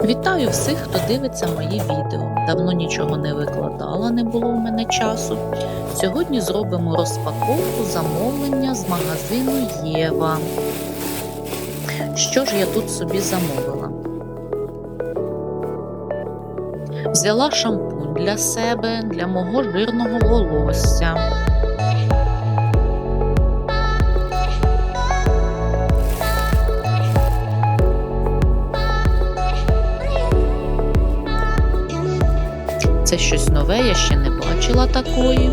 Вітаю всіх, хто дивиться мої відео. Давно нічого не викладала, не було в мене часу. Сьогодні зробимо розпаковку замовлення з магазину Єва. Що ж я тут собі замовила? Взяла шампунь для себе, для мого жирного волосся. Це щось нове, я ще не бачила такої.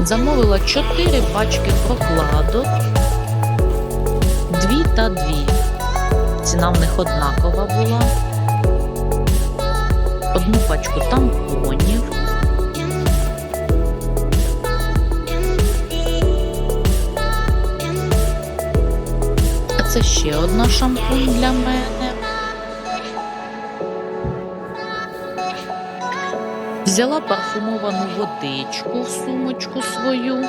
Замовила 4 пачки прокладок, 2 та 2. Ціна в них однакова була. Одну пачку тампонів. А це ще одна шампунь для мене. Взяла парфумовану водичку в сумочку свою.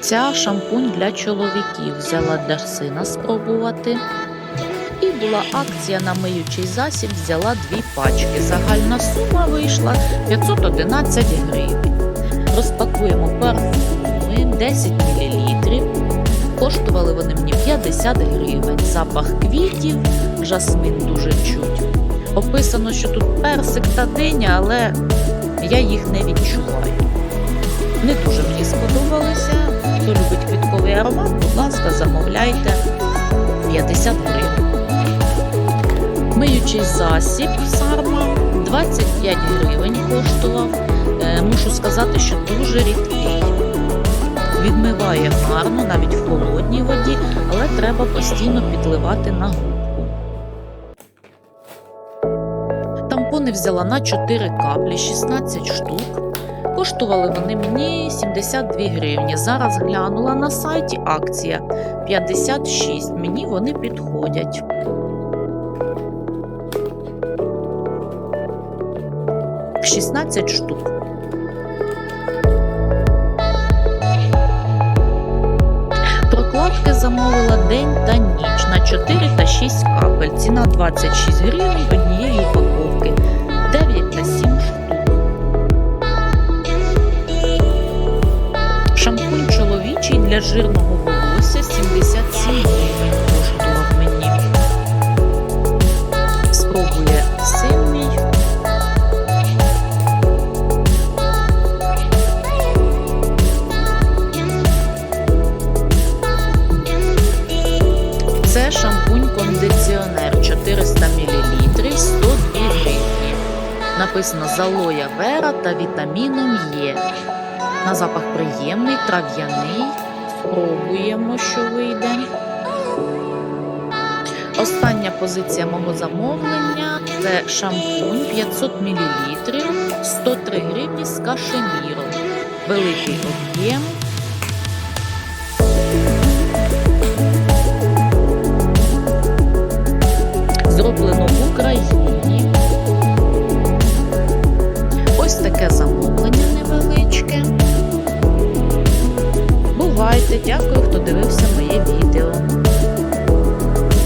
Ця шампунь для чоловіків взяла для сина спробувати. І була акція на миючий засіб, взяла дві пачки. Загальна сума вийшла 511 гривень. Розпакуємо парфуми 10 мл. Коштували вони мені 50 гривень. Запах квітів, жасмин дуже чуть. Описано, що тут персик та диня, але я їх не відчуваю. Не дуже мені сподобалися. Хто любить квітковий аромат, будь ласка, замовляйте 50 гривень. Миючий засіб Сарма 25 гривень коштував. Е, Мушу сказати, що дуже рідкий. Відмиває гарно, навіть в холодній воді, але треба постійно підливати на губку. Тампони взяла на 4 каплі, 16 штук. Коштували вони мені 72 гривні. Зараз глянула на сайті акція 56. Мені вони підходять. Шістнадцять штук. Прокладки замовила день та ніч на 4 та 6 капель. Ціна 26 гривень однієї упаковки. 9 та 7 штук. Шампунь чоловічий для жирного волосся 77 гривень Написано з алоя вера та вітаміном Є. На запах приємний, трав'яний. Спробуємо, що вийде. Остання позиція мого замовлення це шампунь 500 мл 103 гривні з кашеміром. Великий об'єм. Зроблено в Україні. Таке замовлення невеличке. Бувайте, дякую, хто дивився моє відео.